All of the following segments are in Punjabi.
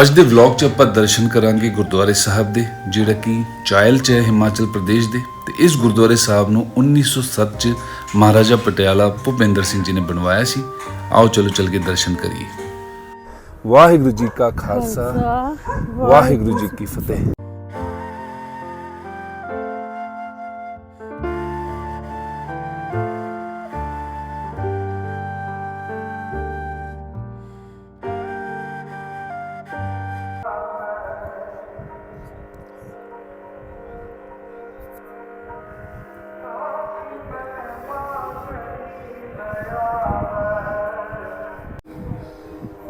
ਅੱਜ ਦੇ ਵਲੌਗ 'ਚ ਆਪਾਂ ਦਰਸ਼ਨ ਕਰਾਂਗੇ ਗੁਰਦੁਆਰੇ ਸਾਹਿਬ ਦੇ ਜਿਹੜਾ ਕਿ ਚਾਇਲ 'ਚ ਹੈ ਹਿਮਾਚਲ ਪ੍ਰਦੇਸ਼ ਦੇ। ਤੇ ਇਸ ਗੁਰਦੁਆਰੇ ਸਾਹਿਬ ਨੂੰ 1907 'ਚ ਮਹਾਰਾਜਾ ਪਟਿਆਲਾ ਭੁਪਿੰਦਰ ਸਿੰਘ ਜੀ ਨੇ ਬਣਵਾਇਆ ਸੀ। ਆਓ ਚਲੋ ਚੱਲ ਕੇ ਦਰਸ਼ਨ ਕਰੀਏ। ਵਾਹਿਗੁਰੂ ਜੀ ਕਾ ਖਾਲਸਾ ਵਾਹਿਗੁਰੂ ਜੀ ਕੀ ਫਤਿਹ।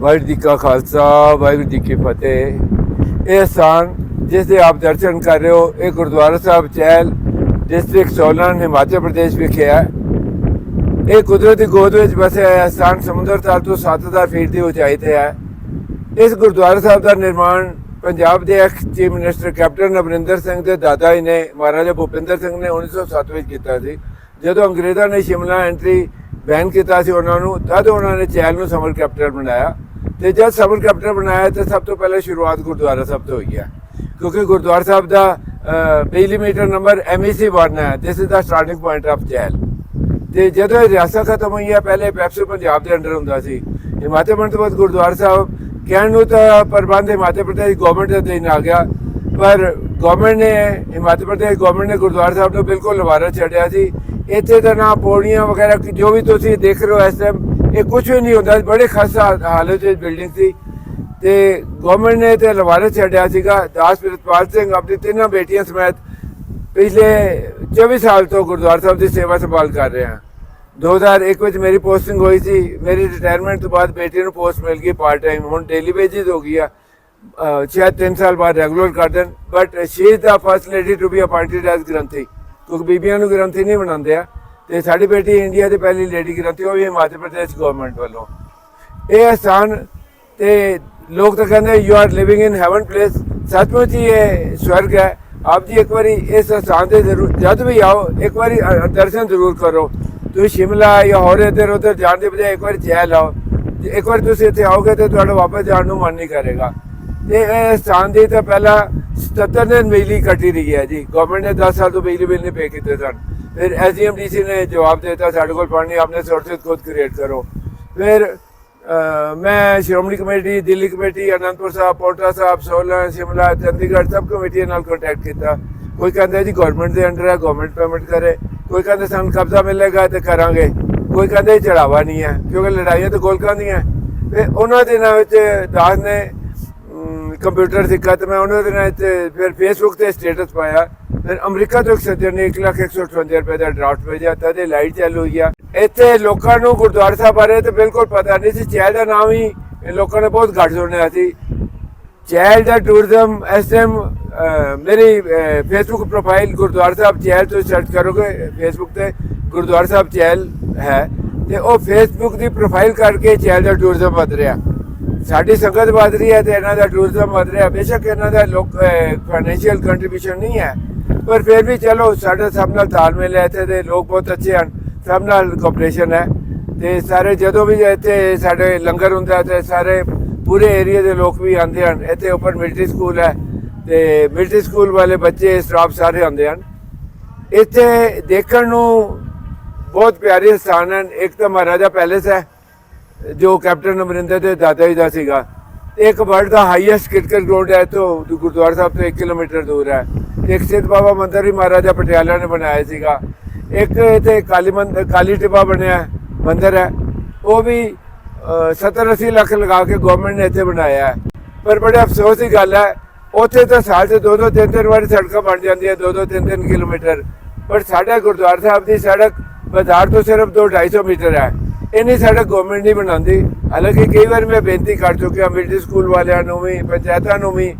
ਵਾਹਿਗੁਰੂ ਜੀ ਕਾ ਖਾਲਸਾ, ਵਾਹਿਗੁਰੂ ਜੀ ਕੀ ਫਤਿਹ। ਇਹ ਸਥਾਨ ਜਿਸ ਦੇ ਆਪ ਦਰਸ਼ਨ ਕਰ ਰਹੇ ਹੋ, ਇਹ ਗੁਰਦੁਆਰਾ ਸਾਹਿਬ ਚਹਿਲ ਡਿਸਟ੍ਰਿਕਟ ਸੋਲਨ ਹਿਮਾਚਲ ਪ੍ਰਦੇਸ਼ ਵਿਖੇ ਹੈ। ਇਹ ਕੁਦਰਤੀ ਗੋਦ ਵਿੱਚ ਵਸਿਆ ਹੋਇਆ ਸਥਾਨ ਸਮੁੰਦਰ ਤਲ ਤੋਂ 7000 ਫੀਟ ਦੀ ਉਚਾਈ ਤੇ ਹੈ। ਇਸ ਗੁਰਦੁਆਰਾ ਸਾਹਿਬ ਦਾ ਨਿਰਮਾਣ ਪੰਜਾਬ ਦੇ ex chief minister captain Amarinder Singh ਦੇ ਦਾਦਾ ਜੀ ਨੇ, ਮਹਾਰਾਜਾ ਭੁਪਿੰਦਰ ਸਿੰਘ ਨੇ 1907 ਵਿੱਚ ਕੀਤਾ ਸੀ। ਜਦੋਂ ਅੰਗਰੇਜ਼ਾਂ ਨੇ ਸ਼ਿਮਲਾ ਐਂਟਰੀ ਬੈਨ ਕੀਤਾ ਸੀ ਉਹਨਾਂ ਨੂੰ, ਤਦ ਉਹਨਾਂ ਨੇ ਚੈਲ ਨੂੰ ਸਮਰ ਕੈਪਟਨ ਬਣਾਇਆ। ਤੇ ਜਦ ਸਬਰ ਕੈਪਟਨ ਬਣਾਇਆ ਤਾਂ ਸਭ ਤੋਂ ਪਹਿਲਾਂ ਸ਼ੁਰੂਆਤ ਗੁਰਦੁਆਰਾ ਸਾਹਿਬ ਤੋਂ ਹੋਈ ਹੈ ਕਿਉਂਕਿ ਗੁਰਦੁਆਰਾ ਸਾਹਿਬ ਦਾ ਅਹ, ਬਿਜਲੀ ਮੀਟਰ ਨੰਬਰ MEC 1 ਹੈ this is the starting point of Chail ਤੇ ਜਦੋਂ ਇਹ ਰਿਆਸਤ ਖਤਮ ਹੋਈ ਹੈ ਪਹਿਲੇ ਪੈਪਸੂ ਪੰਜਾਬ ਦੇ ਅੰਡਰ ਹੁੰਦਾ ਸੀ। ਹਿਮਾਚਲ ਪ੍ਰਦੇਸ਼ ਤੋਂ ਬਾਅਦ ਗੁਰਦੁਆਰਾ ਸਾਹਿਬ ਕਹਿਣ ਨੂੰ ਤਾਂ ਪ੍ਰਬੰਧ ਹਿਮਾਚਲ ਪ੍ਰਦੇਸ਼ ਗਵਰਨਮੈਂਟ ਦੇ ਅਧੀਨ ਆ ਗਿਆ। ਪਰ ਗਵਰਨਮੈਂਟ ਨੇ ਹਿਮਾਚਲ ਪ੍ਰਦੇਸ਼ ਗਵਰਨਮੈਂਟ ਨੇ ਗੁਰਦੁਆਰਾ ਸਾਹਿਬ ਨੂੰ ਬਿਲਕੁਲ ਲਵਾਰਾ ਛੱਡਿਆ ਸੀ। ਇੱਥੇ ਤਾਂ ਨਾ ਪੌੜੀਆਂ ਵਗੈਰਾ ਜੋ ਵੀ ਤੁਸੀਂ ਦੇਖ ਰਹੇ ਹੋ ਇਸ ਟਾਈਮ ਇਹ ਕੁਝ ਵੀ ਨਹੀਂ ਹੁੰਦਾ। ਬੜੇ ਖਸਤਾ ਹਾਲਤ ਵਿੱਚ ਬਿਲਡਿੰਗ ਸੀ। ਤੇ ਗਵਰਨਮੈਂਟ ਨੇ ਤੇ ਲਵਾਰਾ ਛੱਡਿਆ ਸੀਗਾ। ਦਾਸ ਪ੍ਰਿਤਪਾਲ ਸਿੰਘ ਆਪਣੀ ਤਿੰਨਾਂ ਬੇਟੀਆਂ ਸਮੇਤ ਪਿਛਲੇ 24 ਸਾਲ ਤੋਂ ਗੁਰਦੁਆਰਾ ਸਾਹਿਬ ਦੀ ਸੇਵਾ ਸੰਭਾਲ ਕਰ ਰਹੇ ਹਾਂ। 2001 ਵਿੱਚ ਮੇਰੀ ਪੋਸਟਿੰਗ ਹੋਈ ਸੀ। ਮੇਰੀ ਰਿਟਾਇਰਮੈਂਟ ਤੋਂ ਬਾਅਦ ਬੇਟੀ ਨੂੰ ਪੋਸਟ ਮਿਲ ਗਈ ਪਾਰਟ ਟਾਈਮ ਹੁਣ ਡੇਲੀ ਵੇਜਿਸ ਹੋ ਗਈ ਆ। ਸ਼ਾਇਦ 3 ਸਾਲ ਬਾਅਦ ਰੈਗੂਲਰ ਕਰ ਦੇਣ। But she is the first lady to be appointed as granthi. ਕਿਉਂਕਿ ਬੀਬੀਆਂ ਨੂੰ ਗ੍ਰੰਥੀ ਨਹੀਂ ਬਣਾਉਂਦੇ ਆ। ਤੇ ਸਾਡੀ ਬੇਟੀ ਇੰਡੀਆ ਦੀ ਪਹਿਲੀ ਲੇਡੀ ਗ੍ਰੰਥੀ, ਉਹ ਵੀ ਹਿਮਾਚਲ ਪ੍ਰਦੇਸ਼ ਗਵਰਨਮੈਂਟ ਵੱਲੋਂ। ਇਹ ਸਥਾਨ ਤੇ ਲੋਕ ਤਾਂ ਕਹਿੰਦੇ you are living in heaven place ਸੱਚਮੁੱਚ ਹੀ ਇਹ ਸਵਰਗ ਹੈ। ਆਪ ਜੀ ਇੱਕ ਵਾਰੀ ਇਸ ਸਥਾਨ ਤੇ ਜ਼ਰੂਰ, ਜਦ ਵੀ ਆਓ, ਇੱਕ ਵਾਰੀ ਦਰਸ਼ਨ ਜ਼ਰੂਰ ਕਰੋ। ਤੁਸੀਂ ਸ਼ਿਮਲਾ ਜਾਂ ਹੋਰ ਇੱਧਰ ਉੱਧਰ ਜਾਣ ਦੇ ਬਜਾਏ ਇੱਕ ਵਾਰੀ ਚਹਿਲ ਆਓ ਇੱਕ ਵਾਰ ਤੁਸੀਂ ਇੱਥੇ ਆਓਗੇ ਤੇ ਤੁਹਾਡਾ ਵਾਪਸ ਜਾਣ ਨੂੰ ਮਨ ਨਹੀਂ ਕਰੇਗਾ। ਤੇ ਇਹ ਸਥਾਨ ਦੀ ਤਾਂ ਪਹਿਲਾਂ 77 ਦਿਨ ਬਿਜਲੀ ਕੱਟੀ ਰਹੀ ਹੈ ਜੀ। ਗਵਰਨਮੈਂਟ ਨੇ 10 ਸਾਲ ਤੋਂ ਬਿਜਲੀ ਬਿੱਲ ਨਹੀਂ ਪੇ ਕੀਤੇ ਸਨ। ਫਿਰ ਐਸਡੀਐਮਡੀਸੀ ਨੇ ਜਵਾਬ ਦੇ ਦਿੱਤਾ ਸਾਡੇ ਕੋਲ ਪਾਣੀ ਆਪਣੇ ਸੋਰਸਸ ਖੁਦ ਕ੍ਰੀਏਟ ਕਰੋ। ਫਿਰ ਅ, ਮੈਂ ਸ਼੍ਰੋਮਣੀ ਕਮੇਟੀ ਦਿੱਲੀ ਕਮੇਟੀ ਅਨੰਦਪੁਰ ਸਾਹਿਬ ਪੋਟਾ ਸਾਹਿਬ ਸੋਲਨ ਸ਼ਿਮਲਾ ਚੰਡੀਗੜ੍ਹ ਸਭ ਕਮੇਟੀਆਂ ਨਾਲ ਕੰਟੈਕਟ ਕੀਤਾ। ਕੋਈ ਕਹਿੰਦਾ ਜੀ ਗਵਰਨਮੈਂਟ ਦੇ ਅੰਡਰ ਹੈ ਗਵਰਨਮੈਂਟ ਪੇਮੈਂਟ ਕਰੇ। ਕੋਈ ਕਹਿੰਦਾ ਸਾਨੂੰ ਕਬਜ਼ਾ ਮਿਲੇਗਾ ਤੇ ਕਰਾਂਗੇ। ਕੋਈ ਕਹਿੰਦਾ ਇਹ ਚੜਾਵਾ ਨਹੀਂ ਹੈ ਕਿਉਂਕਿ ਲੜਾਈਆਂ ਤਾਂ ਗੋਲਕਾਂ ਦੀਆਂ। ਤੇ ਉਹਨਾਂ ਦਿਨਾਂ ਵਿੱਚ ਦਾਸ ਨੇ ਕੰਪਿਊਟਰ ਸਿੱਖਾ ਤੇ ਮੈਂ ਉਹਨਾਂ ਦੇ ਨਾਲ ਵਿੱਚ ਫਿਰ ਫੇਸਬੁੱਕ ਤੇ ਸਟੇਟਸ ਪਾਇਆ। ਫਿਰ ਅਮਰੀਕਾ ਤੋਂ ਇੱਕ ਸੱਜਣ ਨੇ 1,158 ਰੁਪਏ ਦਾ ਡਰਾਫਟ ਭੇਜਿਆ ਤਾਂ ਤਦੇ ਲਾਈਟ ਚਾਲੂ ਹੋਈ ਆ। ਇੱਥੇ ਲੋਕਾਂ ਨੂੰ ਗੁਰਦੁਆਰਾ ਸਾਹਿਬ ਬਾਰੇ ਤੇ ਬਿਲਕੁਲ ਪਤਾ ਨਹੀਂ ਸੀ। ਚੈਲ ਦਾ ਨਾਮ ਹੀ ਲੋਕਾਂ ਨੇ ਬਹੁਤ ਘੱਟ ਸੁਣਿਆ ਸੀ। ਚੈਲ ਦਾ ਟੂਰਿਜ਼ਮ ਐਸਐਮ ਮੇਰੀ ਫੇਸਬੁੱਕ ਪ੍ਰੋਫਾਈਲ ਗੁਰਦੁਆਰਾ ਸਾਹਿਬ ਚੈਲ ਤੋਂ ਸਰਚ ਕਰੋਗੇ ਫੇਸਬੁੱਕ ਤੇ ਗੁਰਦੁਆਰਾ ਸਾਹਿਬ ਚੈਲ ਹੈ। ਤੇ ਉਹ ਫੇਸਬੁੱਕ ਦੀ ਪ੍ਰੋਫਾਈਲ ਕਰਕੇ ਚੈਲ ਦਾ ਟੂਰਿਜ਼ਮ ਵਧ ਰਿਹਾ। ਸਾਡੀ ਸੰਗਤ ਵਧ ਰਹੀ ਹੈ ਤੇ ਇਹਨਾਂ ਦਾ ਟੂਰਿਜ਼ਮ ਵਧ ਰਿਹਾ ਬੇਸ਼ੱਕ ਇਹਨਾਂ ਦਾ ਲੋਕ ਫਾਈਨੈਂਸ਼ੀਅਲ ਕੰਟਰੀਬਿਊਸ਼ਨ ਨਹੀਂ ਹੈ। ਪਰ ਫਿਰ ਵੀ ਚਲੋ, ਸਾਡਾ ਸਭ ਨਾਲ ਤਾਲਮੇਲ ਹੈ, ਇੱਥੇ ਦੇ ਲੋਕ ਬਹੁਤ ਅੱਛੇ ਹਨ, ਸਭ ਨਾਲ ਕੋਆਪਰੇਸ਼ਨ ਹੈ। ਤੇ ਸਾਰੇ ਜਦੋਂ ਵੀ ਇੱਥੇ ਸਾਡੇ ਲੰਗਰ ਹੁੰਦਾ, ਤੇ ਸਾਰੇ ਪੂਰੇ ਏਰੀਆ ਦੇ ਲੋਕ ਵੀ ਆਉਂਦੇ ਹਨ। ਇੱਥੇ ਉੱਪਰ ਮਿਲਟਰੀ ਸਕੂਲ ਹੈ ਤੇ ਮਿਲਟਰੀ ਸਕੂਲ ਵਾਲੇ ਬੱਚੇ ਸਟਾਫ ਸਾਰੇ ਆਉਂਦੇ ਹਨ। ਇੱਥੇ ਦੇਖਣ ਨੂੰ ਬਹੁਤ ਪਿਆਰੇ ਸਥਾਨ ਹਨ। ਇੱਕ ਤਾਂ ਮਹਾਰਾਜਾ ਪੈਲੇਸ ਹੈ। ਜੋ ਕੈਪਟਨ ਅਮਰਿੰਦਰ ਦੇ ਦਾਦਾ ਜੀ ਦਾ ਸੀਗਾ ਇੱਕ ਵਰਲਡ ਦਾ ਹਾਈਐਸਟ ਕ੍ਰਿਕਟ ਗਰਾਊਂਡ ਹੈ ਤੋਂ ਗੁਰਦੁਆਰਾ ਸਾਹਿਬ ਤੋਂ 1 ਕਿਲੋਮੀਟਰ ਦੂਰ ਹੈ। ਇੱਕ ਸਿੱਧ ਬਾਬਾ ਮੰਦਿਰ ਵੀ ਮਹਾਰਾਜਾ ਪਟਿਆਲਾ ਨੇ ਬਣਾਇਆ ਸੀਗਾ। ਇੱਕ ਇੱਥੇ ਕਾਲੀ ਮੰਦਰ ਕਾਲੀ ਟਿੱਬਾ ਬਣਿਆ ਹੈ, ਮੰਦਿਰ ਹੈ। ਉਹ ਵੀ 70 80 ਲੱਖ ਲਗਾ ਕੇ ਗਵਰਨਮੈਂਟ ਨੇ ਇੱਥੇ ਬਣਾਇਆ ਹੈ। ਪਰ ਬੜੇ ਅਫਸੋਸ ਦੀ ਗੱਲ ਹੈ ਉੱਥੇ ਤਾਂ ਸਾਲ 'ਚ ਦੋ ਦੋ ਤਿੰਨ ਤਿੰਨ ਵਾਰੀ ਸੜਕਾਂ ਬਣ ਜਾਂਦੀਆਂ ਦੋ ਦੋ ਤਿੰਨ ਤਿੰਨ ਕਿਲੋਮੀਟਰ। ਪਰ ਸਾਡਾ ਗੁਰਦੁਆਰਾ ਸਾਹਿਬ ਦੀ ਸੜਕ ਬਾਜ਼ਾਰ ਤੋਂ ਸਿਰਫ 2 250 ਮੀਟਰ ਹੈ। ਇੰਨੀ ਸਾਡਾ ਗਵਰਨਮੈਂਟ ਨਹੀਂ ਬਣਾਉਂਦੀ। ਹਾਲਾਂਕਿ ਕਈ ਵਾਰ ਮੈਂ ਬੇਨਤੀ ਕਰ ਚੁੱਕਿਆ ਮਿਡਲ ਸਕੂਲ ਵਾਲਿਆਂ ਨੂੰ ਵੀ, ਪੰਚਾਇਤਾਂ ਨੂੰ ਵੀ,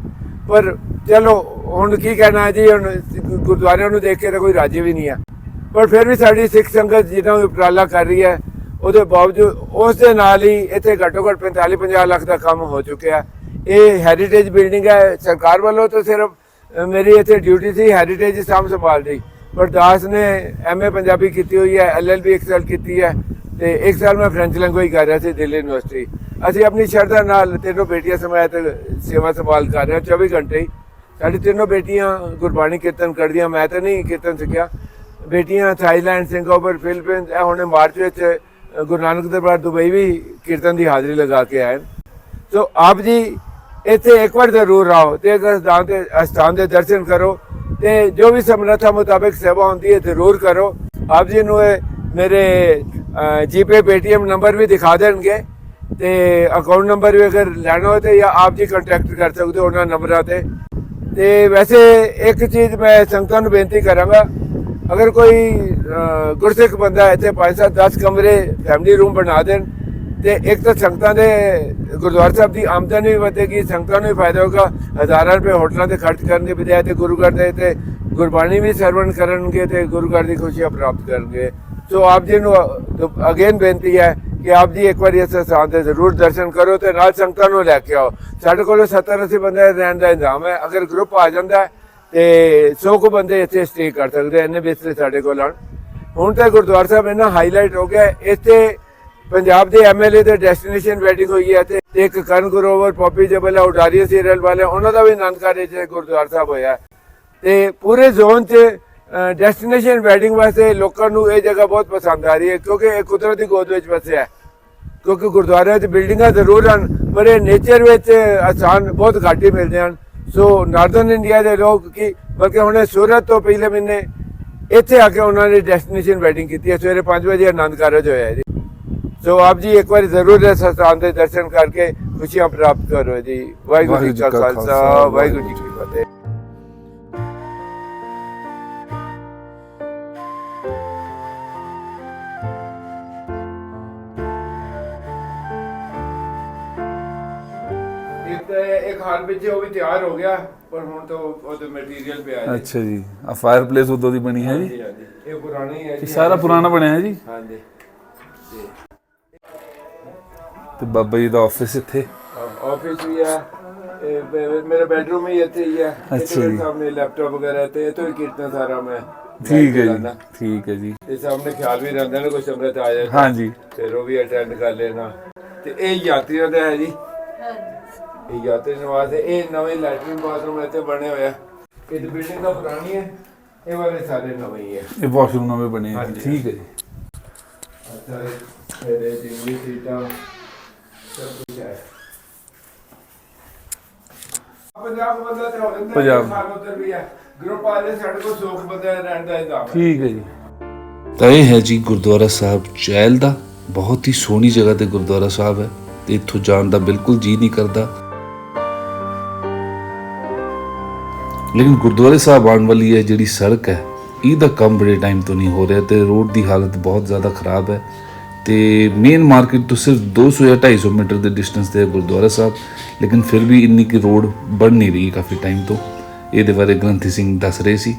ਪਰ ਚਲੋ, ਹੁਣ ਕੀ ਕਹਿਣਾ ਜੀ, ਹੁਣ ਗੁਰਦੁਆਰਿਆਂ ਨੂੰ ਦੇਖ ਕੇ ਤਾਂ ਕੋਈ ਰਾਜੀ ਵੀ ਨਹੀਂ ਆ। ਪਰ ਫਿਰ ਵੀ ਸਾਡੀ ਸਿੱਖ ਸੰਗਤ ਜਿਹਨਾਂ ਵੀ ਉਪਰਾਲਾ ਕਰ ਰਹੀ ਹੈ, ਉਹਦੇ ਬਾਵਜੂਦ ਉਸ ਦੇ ਨਾਲ ਹੀ ਇੱਥੇ ਘੱਟੋ ਘੱਟ 45 50 ਲੱਖ ਦਾ ਕੰਮ ਹੋ ਚੁੱਕਿਆ। ਇਹ ਹੈਰੀਟੇਜ ਬਿਲਡਿੰਗ ਹੈ, ਸਰਕਾਰ ਵੱਲੋਂ ਤਾਂ ਸਿਰਫ ਮੇਰੀ ਇੱਥੇ ਡਿਊਟੀ ਸੀ ਹੈਰੀਟੇਜ ਸਾਂਭ ਸੰਭਾਲ ਦੀ। ਪਰ ਦਾਸ ਨੇ ਐਮਏ ਪੰਜਾਬੀ ਕੀਤੀ ਹੋਈ ਹੈ ਐਲਐਲਬੀ ਇੱਕ ਸਾਲ ਕੀਤੀ ਹੈ। ਤੇ ਇੱਕ ਸਾਲ ਮੈਂ ਫ੍ਰੈਂਚ ਲੈਂਗੁਏਜ ਕਰ ਰਿਹਾ ਸੀ ਦਿੱਲੀ ਯੂਨੀਵਰਸਿਟੀ ਅਸੀਂ ਆਪਣੀ ਸ਼ਰਧਾ ਨਾਲ ਤਿੰਨੋਂ ਬੇਟੀਆਂ ਸਮੇਤ ਸੇਵਾ ਸੰਭਾਲ ਕਰ ਰਹੇ ਹਾਂ 24 ਘੰਟੇ ਹੀ। ਸਾਡੀ ਤਿੰਨੋਂ ਬੇਟੀਆਂ ਗੁਰਬਾਣੀ ਕੀਰਤਨ ਕਰਦੀਆਂ, ਮੈਂ ਤਾਂ ਨਹੀਂ ਕੀਰਤਨ ਸਿੱਖਿਆ। ਬੇਟੀਆਂ ਥਾਈਲੈਂਡ, ਸਿੰਗਾਪੁਰ, ਫਿਲੀਪੀਨਸ, ਇਹ ਹੁਣੇ ਮਾਰਚ ਵਿੱਚ ਗੁਰੂ ਨਾਨਕ ਦਰਬਾਰ ਦੁਬਈ ਵੀ ਕੀਰਤਨ ਦੀ ਹਾਜ਼ਰੀ ਲਗਾ ਕੇ ਆਏ ਸੋ ਆਪ ਜੀ ਇੱਥੇ ਇੱਕ ਵਾਰ ਜ਼ਰੂਰ ਆਓ ਤੇ ਇਸ ਸਥਾਨ ਤੇ ਸਥਾਨ ਦੇ ਦਰਸ਼ਨ ਕਰੋ ਤੇ ਜੋ ਵੀ ਸਮਰੱਥਾ ਮੁਤਾਬਕ ਸੇਵਾ ਹੁੰਦੀ ਹੈ ਜ਼ਰੂਰ ਕਰੋ। ਆਪ ਜੀ ਨੂੰ ਇਹ ਮੇਰੇ ਜੀਪੇ ਪੇਟੀਐਮ ਨੰਬਰ ਵੀ ਦਿਖਾ ਦੇਣਗੇ ਤੇ ਅਕਾਊਂਟ ਨੰਬਰ ਵੀ ਅਗਰ ਲੈਣਾ ਹੋਵੇ ਤੇ ਜਾਂ ਆਪ ਜੀ ਕੰਟੈਕਟ ਕਰ ਸਕਦੇ ਹੋ ਉਹਨਾਂ ਨੰਬਰਾਂ ਤੇ। ਤੇ ਵੈਸੇ ਇੱਕ ਚੀਜ਼ ਮੈਂ ਸੰਗਤਾਂ ਨੂੰ ਬੇਨਤੀ ਕਰਾਂਗਾ, ਅਗਰ ਕੋਈ ਗੁਰਸਿੱਖ ਬੰਦਾ ਇੱਥੇ 5-7 10 ਕਮਰੇ ਫੈਮਿਲੀ ਰੂਮ ਬਣਾ ਦੇਣ ਤੇ ਇੱਕ ਤਾਂ ਸੰਗਤਾਂ ਦੇ ਗੁਰਦੁਆਰਾ ਸਾਹਿਬ ਦੀ ਆਮਦਨ ਵੀ ਵਧੇਗੀ, ਸੰਗਤਾਂ ਨੂੰ ਵੀ ਫਾਇਦਾ ਹੋਗਾ ਹਜ਼ਾਰਾਂ ਰੁਪਏ ਹੋਟਲਾਂ ਤੇ ਖਰਚ ਕਰਨ ਦੀ ਬਜਾਏ ਤੇ ਗੁਰੂ ਘਰ ਦੇ ਤੇ ਗੁਰਬਾਣੀ ਵੀ ਸਰਵਣ ਕਰਨਗੇ ਤੇ ਗੁਰੂ ਘਰ ਦੀ ਖੁਸ਼ੀਆਂ ਪ੍ਰਾਪਤ ਕਰਨਗੇ। ਸੋ ਆਪ ਜੀ ਨੂੰ ਅਗੇਨ ਬੇਨਤੀ ਹੈ ਕਿ ਆਪ ਜੀ ਇੱਕ ਵਾਰੀ ਇਸ ਸਥਾਨ ਤੇ ਜ਼ਰੂਰ ਦਰਸ਼ਨ ਕਰੋ ਤੇ ਨਾਲ ਸੰਗਤਾਂ ਨੂੰ ਲੈ ਕੇ ਆਓ। ਸਾਡੇ ਕੋਲ 70 80 ਬੰਦੇ ਰਹਿਣ ਦਾ ਇੰਤਜ਼ਾਮ ਹੈ। ਅਗਰ ਗਰੁੱਪ ਆ ਜਾਂਦਾ ਤੇ 100 ਕੁ ਬੰਦੇ ਇੱਥੇ ਸਟੇ ਕਰ ਸਕਦੇ ਇੰਨੇ ਬਿਸਤਰੇ ਸਾਡੇ ਕੋਲ ਹਨ ਹੁਣ ਤਾਂ ਗੁਰਦੁਆਰਾ ਸਾਹਿਬ ਇਹਨਾਂ ਹਾਈਲਾਈਟ ਹੋ ਗਿਆ ਇੱਥੇ ਪੰਜਾਬ ਦੇ ਐਮਐਲਏ ਦੇ ਡੈਸਟੀਨੇਸ਼ਨ ਵੈਡਿੰਗ ਹੋਈ ਹੈ ਤੇ ਇੱਕ ਕਰਨ ਗਰੋਵਰ ਪੋਪੀ ਜਬਲ ਉਡਾਰੀਆ ਸੀਰੀਅਲ ਵਾਲੇ, ਉਹਨਾਂ ਦਾ ਵੀ ਆਨੰਦ ਕਾਰਜ ਗੁਰਦੁਆਰਾ ਸਾਹਿਬ ਹੋਇਆ ਤੇ ਪੂਰੇ ਜ਼ੋਨ 'ਚ ਡੈਸਟੀਨੇਸ਼ਨ ਵੈਡਿੰਗ ਵਾਸਤੇ ਲੋਕਾਂ ਨੂੰ ਇਹ ਜਗ੍ਹਾ ਬਹੁਤ ਪਸੰਦ ਆ ਰਹੀ ਹੈ ਕਿਉਂਕਿ ਇਹ ਕੁਦਰਤੀ ਗੋਦ ਵਿੱਚ ਵਸਿਆ ਹੈ ਕਿਉਂਕਿ ਗੁਰਦੁਆਰਿਆਂ 'ਚ ਬਿਲਡਿੰਗਾਂ ਜ਼ਰੂਰ ਹਨ ਪਰ ਇਹ ਨੇਚਰ ਵਿੱਚ ਆਸਾਨ ਬਹੁਤ ਘੱਟ ਹੀ ਮਿਲਦੇ ਹਨ। ਸੋ ਨਾਰਥਰਨ ਇੰਡੀਆ ਦੇ ਲੋਕ ਕੀ ਬਲਕਿ ਹੁਣੇ ਸੂਰਤ ਤੋਂ ਪਹਿਲੇ ਮਹੀਨੇ ਇੱਥੇ ਆ ਕੇ ਉਹਨਾਂ ਨੇ ਡੈਸਟੀਨੇਸ਼ਨ ਵੈਡਿੰਗ ਕੀਤੀ ਹੈ। ਸਵੇਰੇ 5 ਵਜੇ ਆਨੰਦ ਕਾਰਜ ਹੋਇਆ ਜੀ। ਸੋ ਆਪ ਜੀ ਇੱਕ ਵਾਰੀ ਜ਼ਰੂਰ ਇਸ ਸਥਾਨ ਦੇ ਦਰਸ਼ਨ ਕਰਕੇ ਖੁਸ਼ੀਆਂ ਪ੍ਰਾਪਤ ਕਰੋ ਜੀ। ਵਾਹਿਗੁਰੂ ਜੀ ਕਾ ਖਾਲਸਾ ਵਾਹਿਗੁਰੂ ਜੀ ਕੀ ਫਤਿਹ। ਇੱਕ ਤਾਂ ਇੱਕ ਹਾਲ ਵਿੱਚ ਉਹ ਵੀ ਤਿਆਰ ਹੋ ਗਿਆ ਪਰ ਹੁਣ ਤਾਂ ਉਹਦੇ ਮਟੀਰੀਅਲ ਪਿਆ ਹੈ ਅੱਛਾ ਜੀ। ਆ ਫਾਇਰ ਪਲੇਸ ਉਦੋਂ ਦੀ ਬਣੀ ਹੈ ਜੀ? ਹਾਂਜੀ। ਇਹ ਪੁਰਾਣੀ ਹੈ ਇਹ ਜੀ। ਸਾਰਾ ਪੁਰਾਣਾ ਬਣਿਆ ਹੈ ਜੀ? ਹਾਂਜੀ। ਤੇ ਬਾਬਾ ਜੀ ਦਾ ਆਫਿਸ ਇੱਥੇ? ਆਫਿਸ ਵੀ ਹੈ। ਇਹ ਬ- ਮੇਰਾ ਬੈਡਰੂਮ ਵੀ ਇੱਥੇ ਹੀ ਹੈ। ਅੱਛਾ ਜੀ। ਸਾਹਮਣੇ ਲੈਪਟਾਪ ਵਗੈਰਾ ਤੇ ਇੱਥੇ ਹੀ ਕੀਰਤਨ ਸਾਰਾ ਮੈਂ ਠੀਕ ਹੈ ਚਲਾਉਂਦਾ। ਜੀ ਠੀਕ ਹੈ ਜੀ। ਤੇ ਸਾਹਮਣੇ ਖਿਆਲ ਵੀ ਰਹਿੰਦਾ ਨਾ ਕੋਈ ਸਮਰਤ ਆ ਜਾਏ ਤਾਂ ਹਾਂਜੀ। ਫਿਰ ਉਹ ਵੀ ਅਟੈਂਡ ਕਰ ਲੈਣਾ। ਤੇ ਇਹ ਯਾਤਰੀਆਂ ਦਾ ਹੈ ਜੀ। ਇਹ ਯਾਤਰੀ ਨਿਵਾਸ ਹੈ ਇਹ ਨਵੇਂ ਲੈਟਰਿਨ ਬਾਥਰੂਮ ਇੱਥੇ ਬਣੇ ਹੋਏ ਆ। ਇਹ ਬਿਲਡਿੰਗ ਦਾ ਪੁਰਾਣੀ ਹੈ ਇਹ ਵਾਲੇ ਸਾਰੇ ਨਵੇਂ ਹੀ ਹੈ ਇਹ ਵਾਸ਼ਰੂਮ ਨਵੇਂ ਬਣੇ ਹਾਂਜੀ। ਠੀਕ ਹੈ ਜੀ। ਅੱਛਾ ਇਹਦੇ ਜਿੰਨੀ ਸੀਟਾਂ ਸਭ ਕੁਝ ਹੈ। ਪੰਜਾਬ ਬੰਦਾ ਤੇ ਹੋ ਜਾਂਦਾ ਪੰਜਾਬ। ਖਾਨ ਉਧਰ ਵੀ ਹੈ ਗਰੁੱਪ ਵਾਲੇ ਸਾਡੇ ਕੋਲ ਸੋਖ ਬੰਦੇ ਰਹਿਣ ਦਾ ਇੰਤਜ਼ਾਮ ਹੈ। ਠੀਕ ਹੈ ਜੀ। ਤਾਂ ਇਹ ਹੈ ਜੀ ਗੁਰਦੁਆਰਾ ਸਾਹਿਬ ਚੈਲ ਦਾ ਬਹੁਤ ਹੀ ਸੋਹਣੀ ਜਗ੍ਹਾ ਤੇ ਗੁਰਦੁਆਰਾ ਸਾਹਿਬ ਹੈ। ਤੇ ਇੱਥੋਂ ਜਾਣ ਦਾ ਬਿਲਕੁਲ ਜੀ ਨਹੀਂ ਕਰਦਾ। ਲੇਕਿਨ ਗੁਰਦੁਆਰੇ ਸਾਹਿਬ ਆਉਣ ਵਾਲੀ ਇਹ ਜਿਹੜੀ ਸੜਕ ਹੈ ਇਹਦਾ ਕੰਮ ਬੜੇ ਟਾਈਮ ਤੋਂ ਨਹੀਂ ਹੋ ਰਿਹਾ ਤੇ ਰੋਡ ਦੀ ਹਾਲਤ ਬਹੁਤ ਜ਼ਿਆਦਾ ਖਰਾਬ ਹੈ ਤੇ ਮੇਨ ਮਾਰਕੀਟ ਤੋਂ ਸਿਰਫ 200 ਜਾਂ 250 ਮੀਟਰ ਦੇ ਡਿਸਟੈਂਸ ਤੇ ਗੁਰਦੁਆਰਾ ਸਾਹਿਬ, ਲੇਕਿਨ ਫਿਰ ਵੀ ਇੰਨੀ ਕਿ ਰੋਡ ਬਣ ਨਹੀਂ ਰਹੀ ਕਾਫੀ ਟਾਈਮ ਤੋਂ। ਇਹਦੇ ਬਾਰੇ ਗ੍ਰੰਥੀ ਸਿੰਘ ਦੱਸ ਰਹੇ ਸੀ।